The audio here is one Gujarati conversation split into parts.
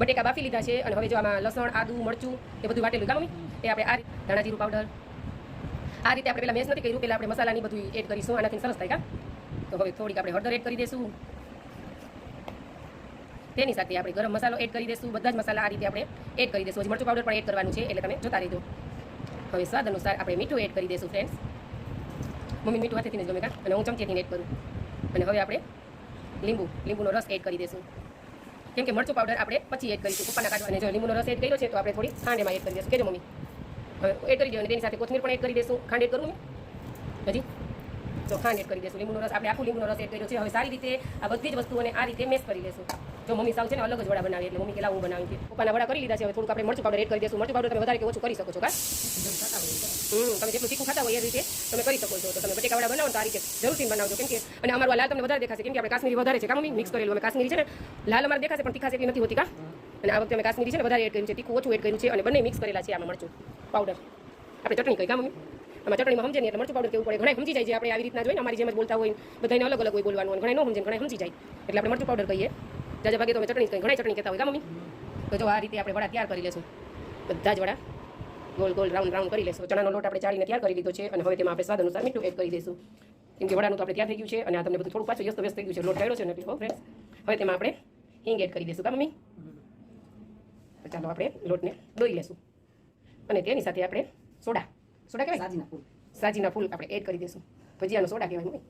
બટેકા બાફી લીધા છે અને હવે જો આમાં લસણ, આદુ, મરચું એ બધું વાટેલું. ગામ એ આપણે આ ધાણા જીરું પાવડર આ રીતે આપણે પેલા મેસ નથી કર્યું, પેલા આપણે મસાલાની બધું એડ કરીશું. આનાથી સરસ થાય, કા? તો હવે થોડીક આપણે હળદર એડ કરી દઈશું તેની સાથે આપણે ગરમ મસાલો એડ કરી દઈશું બધા જ મસાલા આ રીતે આપણે એડ કરી દઈશું હજી મરચું પાવડર પણ એડ કરવાનું છે, એટલે તમે જોતા રહેજો. હવે સ્વાદ અનુસાર આપણે મીઠું એડ કરી દઈશું ફ્રેન્ડ્સ મમ્મી, મીઠું હાથેથી જ ગમે, કા? અને હું ચમચીથી એડ કરું. અને હવે આપણે લીંબુ, લીંબુનો રસ એડ કરી દઈશું કેમ કે મરચું પાવડર આપણે પછી એડ કરીશું. પપ્પાના કાઢવા અને જો લીંબુનો રસ એડ કર્યો છે, તો આપણે થોડી ખાંડ એમાં એડ કરી દઈશું કેજો મમ્મી? એડ કરી દો અને તેની સાથે કોથમીર પણ એડ કરી દઈશું ખાંડ એડ કરું ને હજી? તો ખાંડ એડ કરી દઈશું લીંબુનો રસ, આપણે આખું લીંબુનો રસ એડ કર્યો છે. હવે સારી રીતે આ બધી જ વસ્તુઓને આ રીતે મેસ કરી દઈશું જો મમ્મી સાવ છે ને અલગ જ વડા બનાવી, એટલે મમ્મી કેલા હું બનાવી પપ્પાના વડા કરી લીધા છે, હવે થોડુંક આપણે મરચું પાવડર એડ કરી દઈશું મરચું પાવડર તમે વધારે કે ઓછું કરી શકો છો, કા? તમે જેટલું તીખું ખાતા હોય એ રીતે તમે કરી શકો છો. તો તમે બટેકા વડા બનાવો તો આ રીતે જરૂરથી બનાવજો. કેમ કે અને અમારું લાલ તમને વધારે દેખાશે. કેમ કે આપણે કાશ્મીરી વધારે છે. કામ મિક્સ કરેલું. અમે કાશ્મીરી છે ને, લાલ અમારે દેખાશે, પણ તીખાશ એટલી નથી હોતી, કા? અને આ વખતે અમે કાશ્મીરી છે ને, વધારે એડ કર્યું છે. તીખું ઓછું એડ કર્યું છે અને બંને મિક્સ કરેલા છે આમાં મરચું. પાવડર આપણે ચટણી કહી કા મમ્મી? આમાં ચટણીમાં સમજે નહીં, એટલે મરચું પાવડર કેવું પડે? ઘણા સમજી જાય છે આપણે આવી રીતના જોઈએ અમારી જેમ જ બોલતા હોય બધાને અલગ અલગ હોય બોલવાનું ઘણા ન સમજે ઘણા સમજી જાય. એટલે આપણે મરચું પાવડર કહીએ. જાજા ભાગે તો અમે ચટણી કહીએ. ઘણા ચટણી કહેતા હોય, કા મમ્મી? તો જો આ રીતે આપણે વડા તૈયાર કરી લેશું. બધા જ વડા. ગોલ ગોલ રાઉન્ડ રાઉન્ડ કરી લેશું. ચણાનો લોટ આપણે ચાળીને તૈયાર કરી લીધો છે અને હવે તેમાં આપણે સ્વાદ અનુસાર મીઠું એડ કરી દઈશું. કેમ કે વડાનું તો આપણે તૈયાર થઈ ગયું છે અને આ તમને બધું થોડું પાછું વ્યસ્ત વ્યસ્ત થઈ ગયું છે. લોટ કર્યો છે ને એટલે ફ્રેન્ડ્સ હવે તેમાં આપણે હિંગ એડ કરી દઈશું. કા મમ્મી? ચાલો આપણે લોટને દોઈ લેશું. અને તેની સાથે આપણે સોડા. સોડા કહેવાય સાજીના ફૂલ. સાજીના ફૂલ આપણે એડ કરી દઈશું. ભજીયાનો સોડા કહેવાય મમ્મી.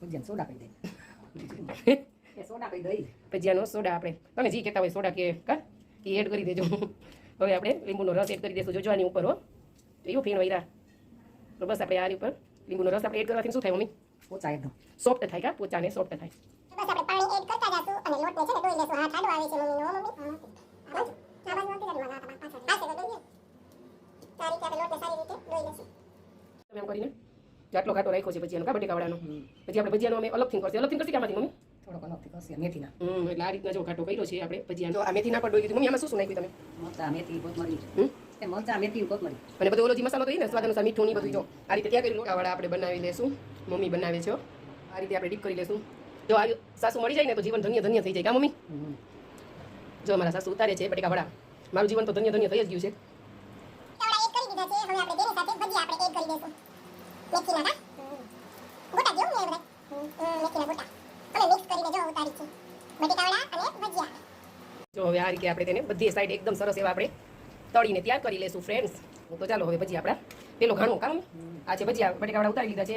ભજીયાનો સોડા કહી દે. સોડા કહી દઈ. ભજીયાનો સોડા આપણે. તમે જે કહેતા હોય સોડા કે કા? એ એડ કરી દેજો. હવે આપણે લીંબુનો રસ એડ કરી દઈશું જોજો આની ઉપર હો. એવું ફીણ વૈરા. તો બસ આપણે આની ઉપર લીંબુનો રસ આપણે એડ કરવાથી શું થાય મમ્મી? પોચા એકદમ. સોફ્ટ થાય કા? પોચાને સોફ્ટ થાય. બસ આપણે પાણી એડ કરતા જાશું અને લોટને છે ને લેશું. આવે મમ્મી. આ બાજુ. તો રીતે આપણે લોટને સારી રીતે ડોઈ લેશું. તમે એમ કરીને જાટલો ઘાટો રાખ્યો છે ભજીયાનો કા બટેકાવાળાનો પછી આપણે ભજીયાનો અમે અલગથી કરશે. અલગથી કરશે કે આમાંથી મમ્મી? થોડોક અલગથી કરશે મેથીના. હમ એટલે આ રીતના જો ઘાટો કર્યો છે આપણે પછી આ મેથીના પર ડોઈ દીધું મમ્મી આમાં શું શું નાખ્યું તમે? મરચા મેથી કોથમરી. હમ? એ મરચા મેથી કોથમરી. અને બધું ઓલો જે મસાલો તો ને સ્વાદ અનુસાર મીઠું ની બધું જો. આ રીતે ત્યાં કરી લોટાવાળા આપણે બનાવી લેશું. મમ્મી બનાવે છે આ રીતે આપણે ડીપ કરી લેશું. જો આ સાસુ મળી જાય ને તો જીવન ધન્ય ધન્ય થઈ જાય. કા મમ્મી? જો મારા સાસુ ઉતારે છે બટેકા વડા. મારું જીવન તો ધન્ય ધન્ય થઈ જ ગયું છે. કેવડા એડ કરી દીધા છે હવે આપણે તેની સાથે ભજીયા આપણે એડ કરી દેશું મેથીના હા ગોટા જેવું ને એ બધા હમ, મેથીના ગોટા અને મિક્સ કરીને જો ઉતારી છે બટેકાવડા અને ભજીયા જો હવે આ રીતે આપણે તેને બધી સાઈડ એકદમ સરસ એવા આપણે તળીને તૈયાર કરી લેશું ફ્રેન્ડ્સ તો ચાલો હવે ભજીયા આપણા. પેલો ઘણું કામ આ છે ભજીયા બટેકાવાળા ઉતારી લીધા છે.